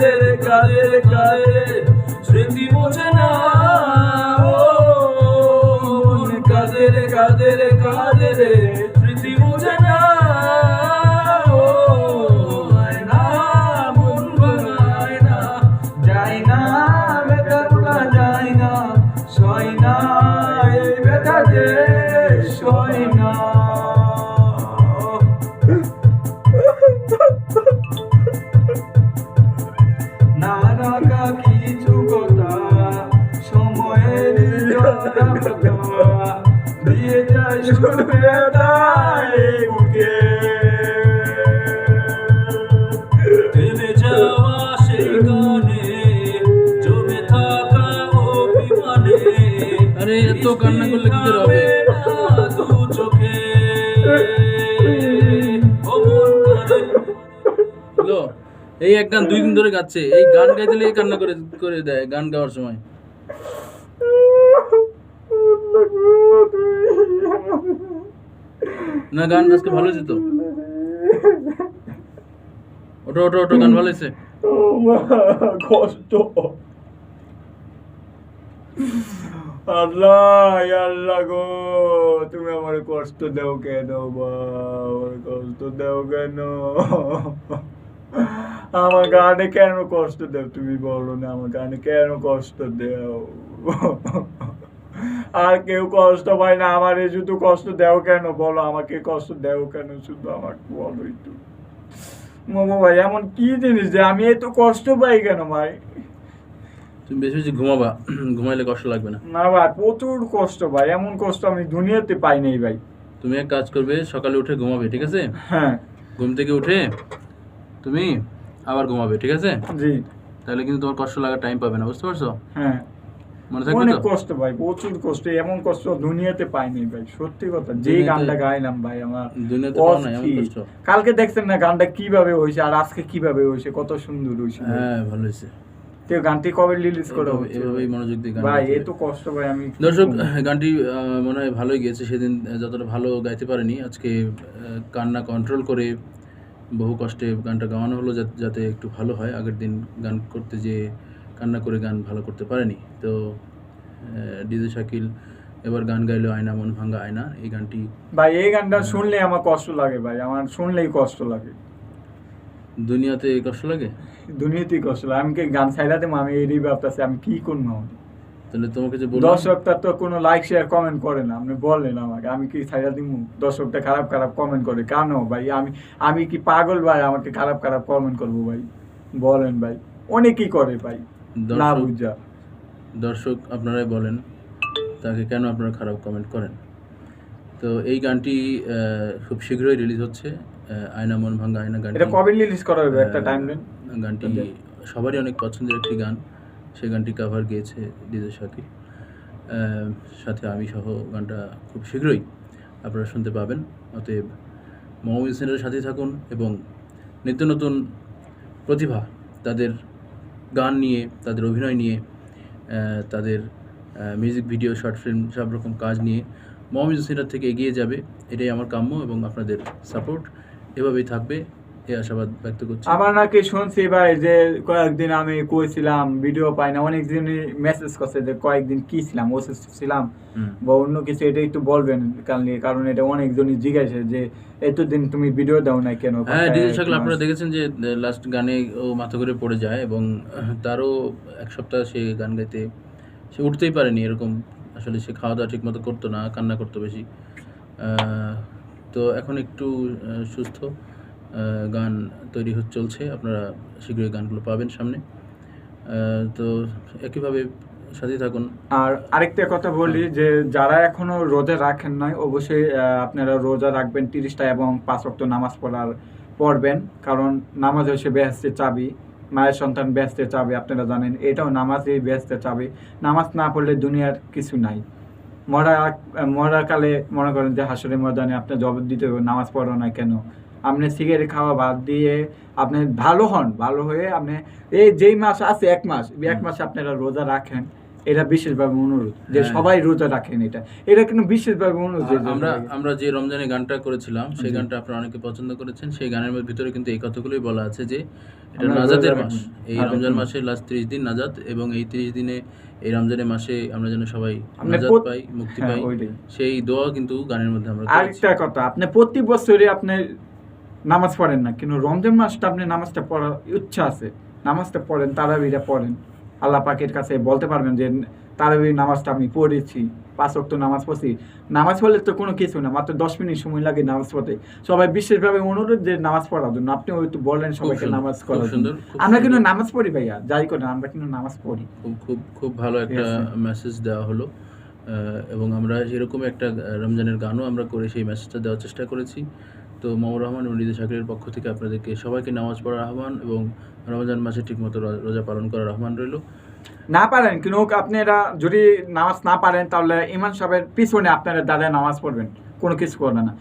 মন কাঁদে রে কাঁদে রে কাঁদে রে স্মৃতি মোছে না। ও মন কাঁদে রে কাঁদে রে কাঁদে রে স্মৃতি না। সয় না। কান্না করলে কি এই এক গান দুই দিন ধরে গাচ্ছে, এই গান গাইতে কান্না করে করে দেয়, গান গাওয়ার সময়। না, গান আজকে ভালো হয়েছে তো। ওটো ওটো ওটো গান ভালো হয়েছে। কষ্ট। আল্লাহ আল্লাহ গো, তুমি আমার কষ্ট দাও কেন বা কষ্ট দাও কেন? আমার গানে কেন কষ্ট দেও? তুমি বলো না, আমার গানে কেন কষ্ট দাও? আর কেউ কষ্ট পায় না। আমারে শুধু কষ্ট দাও কেন? বলো আমাকে কষ্ট দাও কেন? শুধু আমাকে বলো একটু। মোমো ভাই এমন কি জিনিস যে আমি এত কষ্ট পাই কেন ভাই? তুমি বেশি বেশি ঘুমাবা। ঘুমাইলে কষ্ট লাগবে না। না ভাই প্রচুর কষ্ট ভাই। এমন কষ্ট আমি দুনিয়াতে পাই নাই ভাই। তুমি এক কাজ করবে সকালে উঠে ঘুমাবে ঠিক আছে? হ্যাঁ। ঘুম থেকে উঠে তুমি আবার ঘুমাবে ঠিক আছে? জি। তাহলে কিন্তু তোমার কষ্ট লাগার টাইম পাবে না বুঝতে পারছ? হ্যাঁ। অনেক কষ্ট ভাই প্রচুর কষ্ট এমন কষ্ট দুনিয়াতে পাই নাই ভাই সত্যি কথা যে গানটা গাইলাম ভাই আমার কালকে দেখছেন না গানটা কীভাবে হয়েছে আর আজকে কীভাবে হয়েছে কত সুন্দর হয়েছে হ্যাঁ ভালো হয়েছে। গানটি কবে রিলিজ করে হচ্ছে এভাবেই মনোযোগ দিয়ে গান ভাই এত কষ্ট ভাই আমি দর্শক গানটি মনে হয় ভালোই গিয়েছে সেদিন যতটা ভালো গাইতে পারেনি আজকে কান্না কন্ট্রোল করে বহু কষ্টে গানটা গাওয়ানো হলো যাতে একটু ভালো হয়। আগের দিন গান করতে যে কান্না করে গান ভালো করতে পারেনি। তো ডিজে শাকিল এবার গান গাইলো আয়না মন ভাঙ্গা আয়না। এই গানটি ভাই এই গানটা শুনলে আমার কষ্ট লাগে ভাই। আমার শুনলেই কষ্ট লাগে। দুনিয়াতে কষ্ট লাগে? দুনিয়াতেই কষ্ট লাগে। আমি কি গান ছাইলাতে আমি এই ভাবতেছি আমি কি করব তাহলে তোমাকে যে বললাম দর্শকটা তো কোনো লাইক শেয়ার কমেন্ট করে না। আপনি বললেন আমাকে আমি কি ছাইলা দিব দর্শকটা খারাপ খারাপ কমেন্ট করে। কেন ভাই? আমি আমি কি পাগল ভাই? আমাকে খারাপ খারাপ কমেন্ট করব ভাই? বলেন ভাই। অনেকেই করে ভাই। না দর্শক বুঝা। দর্শক আপনারাই বলেন তাকে কেন আপনারা খারাপ কমেন্ট করেন? তো এই গানটি খুব শীঘ্রই রিলিজ হচ্ছে আয়না মন ভাঙ্গা আয়না গানটি। এটা কবে রিলিজ করা হবে? একটা টাইম দেন গানটি সবারই অনেক পছন্দের একটি গান। সেই গানটি কাভার গিয়েছে ডিজে শাকির সাথে আমি সহ গানটা খুব শীঘ্রই আপনারা শুনতে পাবেন। অতএব মৌমিন সেনের সাথে থাকুন এবং নিত্য নতুন প্রতিভা তাদের গান নিয়ে, তাদের অভিনয় নিয়ে তাদের মিউজিক ভিডিও শর্ট ফিল্ম সব রকম কাজ নিয়ে মমিউজিক সেন্টার থেকে এগিয়ে যাবে। এটাই আমার কাম্য এবং আপনাদের সাপোর্ট এভাবেই থাকবে। এই আশাবাদ ব্যক্ত করছি। আমার নাকি শুনছি ভাই যে কয়েকদিন আমি কইছিলাম ভিডিও পাই না অনেক দিনই মেসেজ করছে যে কয়েকদিন কি ছিলাম অসুস্থ ছিলাম বা অন্য কিছু এটা একটু বলবেন কারণ কারণ এটা অনেকজনই জিজ্ঞাসা যে এতদিন তুমি ভিডিও দাও না কেন? হ্যাঁ ডিজে শাকল আপনারা দেখেছেন যে লাস্ট গানে ও মাথা করে পড়ে যায় এবং তারও এক সপ্তাহ সে গান গাইতে সে উঠতেই পারেনি এরকম। আসলে সে খাওয়া দাওয়া ঠিক মতো করতো না কান্না করতো বেশি। তো এখন একটু সুস্থ। গান তৈরি হচ্ছে চলছে আপনারা শীঘ্রই গানগুলো পাবেন সামনে। তো একইভাবে সাথে থাকুন। আর আরেকটা কথা বলি যে যারা এখনও রোজা রাখেন নাই অবশ্যই আপনারা রোজা রাখবেন তিরিশটা এবং পাঁচ ওয়াক্ত নামাজ পড়ার পড়বেন। কারণ নামাজ হচ্ছে বেহেস্তের চাবি মায়ের সন্তান বেহেস্তের চাবি আপনারা জানেন এটাও নামাজই বেহেস্তের চাবি। নামাজ না পড়লে দুনিয়ার কিছু নাই। মরা মরার কালে মনে করেন যে হাসরের ময়দানে আপনি জবাব দিতে হবে নামাজ পড়ো না কেন? আপনি সিগারেট খাওয়া বাদ দিয়ে আপনি ভালো হন ভালো হয়ে আপনি এই যেই মাস আছে এক মাস এক। মাসে আপনারা রোজা রাখেন এটা বিশেষভাবে অনুরোধ যে হ্যাঁ। সবাই রোজা রাখেন এটা এটা কিন্তু বিশেষভাবে অনুরোধ আমরা আমরা যে রমজানে গানটা করেছিলাম সেই গানটা আপনারা অনেকে পছন্দ করেছেন সেই গানের ভিতরে কিন্তু এই কথাগুলোই বলা আছে যে এটা নাজাতের মাস এই রমজান মাস। মাসে লাস্ট ত্রিশ দিন নাজাত এবং এই ত্রিশ দিনে এই রমজানের মাসে আমরা যেন সবাই নাজাত পাই মুক্তি হ্যাঁ, পাই সেই দোয়া কিন্তু গানের মধ্যে আমরা আরেকটা কথা আপনি প্রতি বছরই আপনি নামাজ পড়েন না। কিন্তু রমজান মাসটা আপনি নামাজটা পড়ার ইচ্ছা আছে। নামাজটা পড়েন তারাবিটা পড়েন। আল্লাহ পাকের কাছে বলতে পারবেন যে তারাবি নামাজটা আমি পড়েছি পাঁচ ওয়াক্ত নামাজ পড়ছি। নামাজ পড়লে তো কোনো কিছু না মাত্র দশ মিনিট সময় লাগে নামাজ পড়তে। সবাই বিশেষভাবে অনুরোধ যে নামাজ পড়ার জন্য। আপনি হয়তো বললেন সবাইকে নামাজ করার জন্য। আমরা কিন্তু নামাজ পড়ি ভাইয়া যাই করেন আমরা কিন্তু নামাজ পড়ি। খুব খুব খুব ভালো একটা মেসেজ দেওয়া হলো। এবং আমরা এরকম একটা রমজানের গানও আমরা করে সেই মেসেজটা দেওয়ার চেষ্টা করেছি। তো মামুর রহমান এবং রিদা শাকিরের পক্ষ থেকে আপনাদেরকে সবাইকে নামাজ পড়ার আহ্বান এবং রমজান মাসে ঠিকমতো মতো রোজা পালন করার আহ্বান রইল। না পারেন, কিন্তু আপনারা যদি নামাজ না পারেন তাহলে ইমান সাহেবের পিছনে আপনারা দাদা নামাজ পড়বেন। কোনো কিছু করবে না।